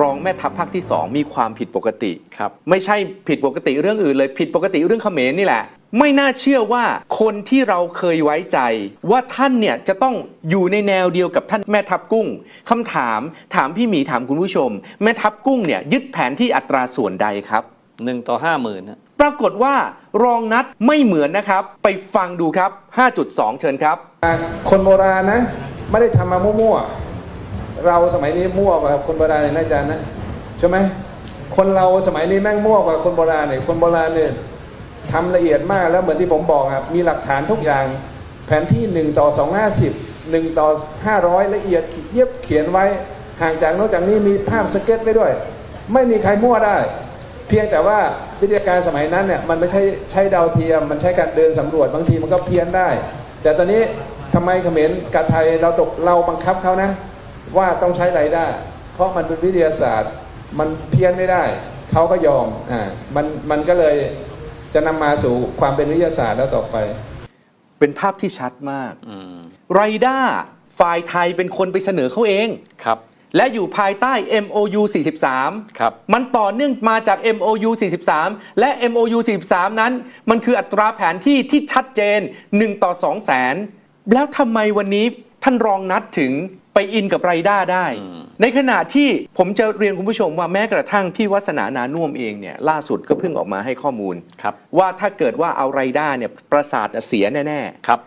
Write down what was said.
รองแม่ทัพภาคที่ 2 มีความผิดปกติครับไม่ใช่ผิดปกติเรื่องอื่นเลยผิดปกติเรื่องเขมรนี่แหละ ไม่น่าเชื่อว่าคนที่เราเคยไว้ใจ ว่าท่านเนี่ยจะต้องอยู่ในแนวเดียวกับท่านแม่ทัพกุ้งคำถามถามพี่หมีถามคุณผู้ชม แม่ทัพกุ้งเนี่ยยึดแผนที่อัตราส่วนใดครับหนึ่งต่อห้าหมื่นนะปรากฏว่ารองนัดไม่เหมือนนะครับ ไปฟังดูครับ 5.2 เชิญครับ คนโบราณนะ ไม่ได้ทำมามั่วๆ เราสมัยนี้มั่วกว่าคนโบราณเลยนะอาจารย์นะใช่ไหมคนเราสมัยนี้แม่งมั่วกว่าคนโบราณเนี่ยคนโบราณเนี่ยทำละเอียดมากแล้วเหมือนที่ผมบอกครับมีหลักฐานทุกอย่าง แผนที่ 1 ต่อ 250 1 ต่อ 500 ละเอียดเย็บเขียนไว้ห่างจากโน้นจากนี้มีภาพสเก็ตไว้ด้วย ไม่มีใครมั่วได้ เพียงแต่ว่าวิทยาการสมัยนั้นเนี่ยมันไม่ใช่ใช้ดาวเทียม มันใช้การเดินสำรวจบางทีมันก็เพี้ยนได้ แต่ตอนนี้ทำไมเขมรกับไทยเราตกเราบังคับเขานะ ว่าต้องใช้ไรได้เพราะมันเป็นวิทยาศาสตร์ มันเพี้ยนไม่ได้ เขาก็ยอมอ่ามันมันก็เลยจะนำมาสู่ความเป็นวิทยาศาสตร์แล้วต่อไป เป็นภาพที่ชัดมากอืมไรด้าฝ่ายไทยเป็นคนไปเสนอเขาเอง ครับและอยู่ภายใต้ MOU 43 ครับ มันต่อเนื่องมาจาก MOU 43 และ MOU 43 นั้น มันคืออัตราแผนที่ที่ชัดเจน 1 ต่อ 2 แสน แล้วทำไมวันนี้ท่านรองนัดถึงไป อินกับไรด้าได้อืมในขณะที่ผมจะเรียนคุณผู้ชมว่าแม้กระทั่งพี่วัฒนานานุ่วมเองเนี่ยล่าสุดก็เพิ่งออกมาให้ข้อมูลครับว่าถ้าเกิดว่าเอาไรด้าเนี่ยประสาทเสียแน่ครับ